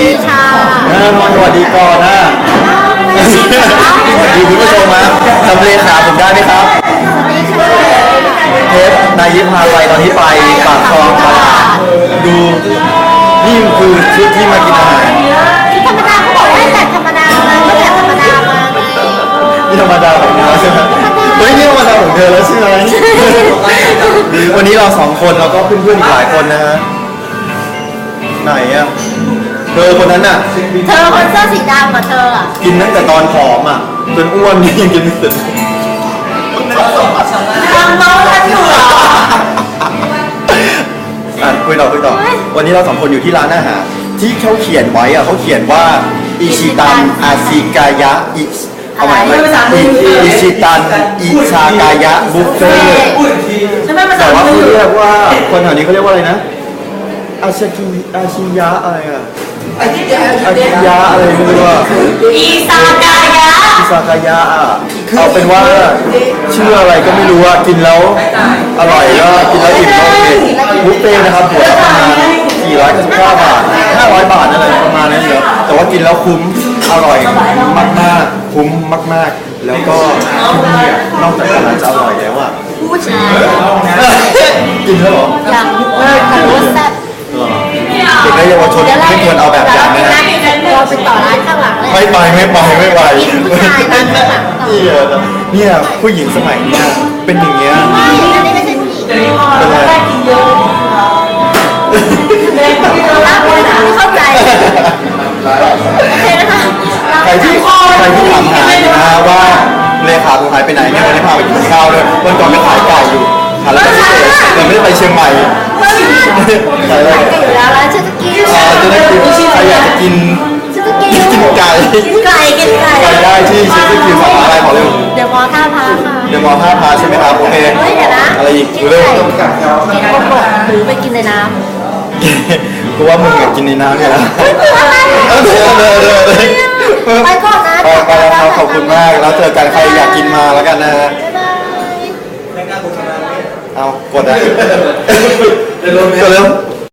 ดีค่ะเออมอนสวัสดีก่อนนะสวัสดีคุณผู้ชมครับจำเลขาผมได้ไหมครับเทปนายยิปพาไปตอนที่ไปปากคลองตลาดดูนี่คือชุดที่มากินอาหารธรรมดาเขาบอกว่าแต่ธรรมดามาก็แบบธรรมดามาไงนี่ธรรมดาของเธอใช่ไหมเฮ้ยนี่ธรรมดาของเธอแล้วใช่ไหมวันนี้เราสองคนแล้วก็เพื่อนๆอีกหลายคนนะฮะไหนอะ เธอคนนั้นอะเธอคนเสื้อสีดำกับเธออะกินตั้งแต่ตอนผอมอะจนอ้วนนี่ยังกินไม่เสร็จทำน้องทันอยู่เหรอ อะคุยต่อคุยต่อ วันนี้เราสองคนอยู่ที่ร้านอาหารที่เขาเขียนไว้อะเขาเขียนว่าอิชิตันอาซิกายะอิเอาใหม่เลยอิชิตันอิชากายะบุฟเฟ่ใช่ไหมภาษาแต่ว่ามืเขาอเรียกว่าคนแถวนี้เขาเรียกว่าอะไรนะอาชากิอาชิยะอะไรอะ อาชิยะอะไรไม่รู้ว่าอีซากายะอิซากายะอะเอาเป็นว่าชื่ออะไรก็ไม่รู้ว่ากินแล้วอร่อยก็กินแล้วอิ่มก็โอเคบุฟเฟ่ต์นะครับหัวละประมาณ499บาท500 บาทนั่นแหละประมาณนั้นเดียวแต่ว่ากินแล้วคุ้มอร่อยมากๆคุ้มมาก ๆ แล้วก็ที่นี่อะนอกจากอาหารจะอร่อยแล้วอะ เอาแบบอย่างนะฮะเราไปต่อร้านข้างหลังเลยไม่ไปไม่ไปไม่ไปกินผู้ชายร้านข้างหลังต่อเนี่ยเนี่ยผู้หญิงสมัยเนี้ยเป็นอย่างเงี้ยไม่อันนี้ไม่ใช่ผู้หญิงเป็นไรรักเลยนะไม่เข้าใจโอเคนะคะใครที่ใครที่ถามหาอยู่นะว่าเลขาผมหายไปไหนเนี่ยวันนี้พาไปกินข้าวด้วยวันก่อนไปขายไก่อยู่หาแล้วก็ไม่เจอแต่ไม่ได้ไปเชียงใหม่ ใช่เลย กจะกินชิสกิวกินไก่กินไก่กินไก่ไปได้ที่ชิคกี้พายสาขาอะไรขอเร็วเดี๋ยวมอท่าพาค่ะเดี๋ยวมอท่าพาใช่ไหมครับโอเคเฮ้ยเดี๋ยวนะอะไรอีกกินเร็วไก่กินโกโก้หรือไปกินในน้กูว่ามึงอยากกินในน้ำเนี่ยนะำอะไรเออเดี๋ยวเดี๋ยวเดี๋ยวเดี๋ยวไปก่อนนะไปไปแล้วครับขอบคุณมากแล้วเจอกันใครอยากกินมาแล้วกันนะฮะบ๊ายบายเอากดได้เร็วเร็ว